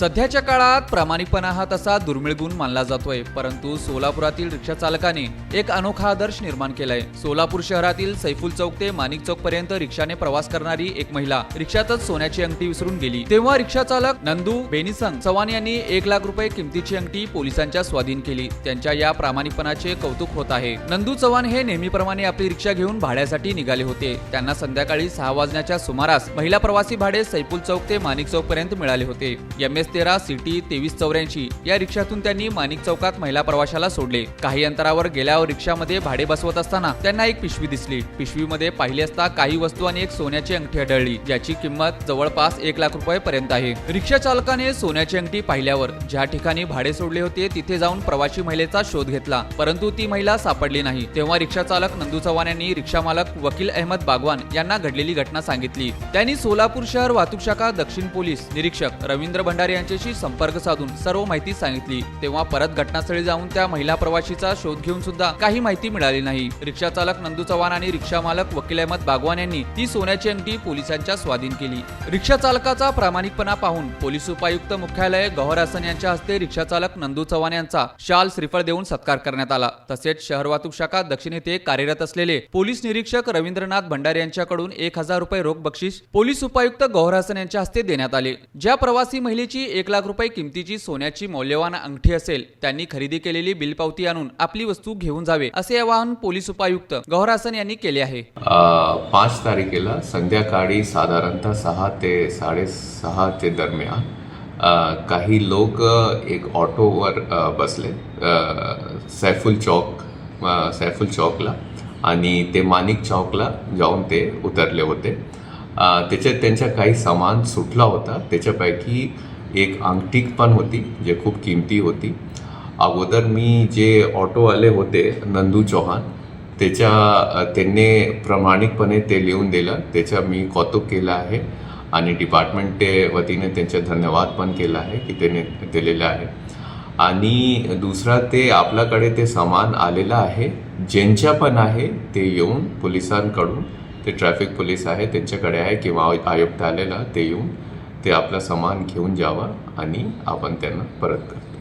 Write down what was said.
सध्याच्या काळात प्रामाणिकपणा हा तसा दुर्मिळ गुण मानला जातोय परंतु सोलापुरातील रिक्षा चालकाने एक अनोखा आदर्श निर्माण केलाय. सोलापूर शहरातील सैफुल चौक ते माणिक चौक पर्यंत रिक्षाने प्रवास करणारी एक महिला रिक्षातच सोन्याची अंगठी विसरून गेली. तेव्हा रिक्षा चालक नंदू बेनिसंग चव्हाण यांनी एक लाख रुपये किमतीची अंगठी पोलिसांच्या स्वाधीन केली. त्यांच्या या प्रामाणिकपणाचे कौतुक होत आहे. नंदू चव्हाण हे नेहमीप्रमाणे आपली रिक्षा घेऊन भाड्यासाठी निघाले होते. त्यांना संध्याकाळी सहा वाजण्याच्या सुमारास महिला प्रवासी भाडे सैफुल चौक ते माणिक चौक पर्यंत मिळाले होते. एम. एस. तेरा सिटी तेवीस चौऱ्याऐंशी या रिक्षातून त्यांनी माणिक चौकात महिला प्रवाशाला सोडले. काही अंतरावर गेल्यावर रिक्षामध्ये भाडे बसवत असताना त्यांना एक पिशवी दिसली. पिशवीमध्ये पाहिले असता काही वस्तू आणि एक सोन्याची अंगठी आढळली ज्याची किंमत जवळपास एक लाख रुपये पर्यंत आहे. रिक्षा चालकाने सोन्याची अंगठी पाहिल्यावर ज्या ठिकाणी भाडे सोडले होते तिथे जाऊन प्रवासी महिलेचा शोध घेतला. परंतु ती महिला सापडली नाही. तेव्हा रिक्षा चालक नंदू चव्हाण यांनी रिक्षा मालक वकील अहमद बागवान यांना घडलेली घटना सांगितली. त्यांनी सोलापूर शहर वाहतूक शाखा दक्षिण पोलीस निरीक्षक रवींद्र भंडारे यांच्याशी संपर्क साधून सर्व माहिती सांगितली. तेव्हा परत घटनास्थळी जाऊन त्या महिला प्रवाशीचा शोध घेऊन सुद्धा काही माहिती मिळाली नाही. रिक्षा चालक नंदू चव्हाण आणि रिक्षा मालक वकील अहमद बागवान यांनी ती सोन्याची अंगठी पोलिसांच्या स्वाधीन केली. रिक्षा चालकाचा प्रामाणिकपणा पाहून पोलीस उपायुक्त मुख्यालय गौहर हसन यांच्या हस्ते रिक्षा चालक नंदू चव्हाण यांचा शाल श्रीफळ देऊन सत्कार करण्यात आला. तसेच शहर वाहतूक शाखा दक्षिण येथे कार्यरत असलेले पोलीस निरीक्षक रवींद्रनाथ भंडारे यांच्याकडून एक हजार रुपये रोख बक्षीस पोलीस उपायुक्त गौहर हसन यांच्या हस्ते देण्यात आले. ज्या प्रवासी महिलेची एक लाख रुपये किमतीची सोन्याची मौल्यवान अंगठी असेल त्यांनी खरेदी केलेली बिल पावती आणून आपली वस्तू घेऊन जावे असे आवाहन पोलीस उपायुक्त गौहरासन यांनी केले आहे. पाच तारखेला संध्याकाळी साधारणतः सहा ते साडेसहा ते दरम्यान काही लोक एक ऑटोवर बसले सैफुल चौक सैफुल चौकला आणि ते माणिक चौकला जाऊन ते उतरले होते. त्याच्यात त्यांचा काही सामान सुटला होता. त्याच्यापैकी एक अंगठी पण होती जे खूप किमती होती. अगोदर मी जे ऑटोवाले होते नंदू चौहान त्याच्या त्यांनी प्रामाणिकपणे ते लिहून दिलं. त्याचा मी कौतुक केलं आहे आणि डिपार्टमेंट वतीने त्यांचे धन्यवाद पण केला आहे की त्याने दिलेलं आहे. आणि दुसरा ते आपल्याकडे ते सामान आलेलं आहे. ज्यांच्या पण आहे ते येऊन पोलिसांकडून ते ट्रॅफिक पोलीस आहे त्यांच्याकडे आहे किंवा आयुक्त आलेला ते येऊन ते आपलं सामान घेऊन जावं आणि आपण त्यांना परत करू.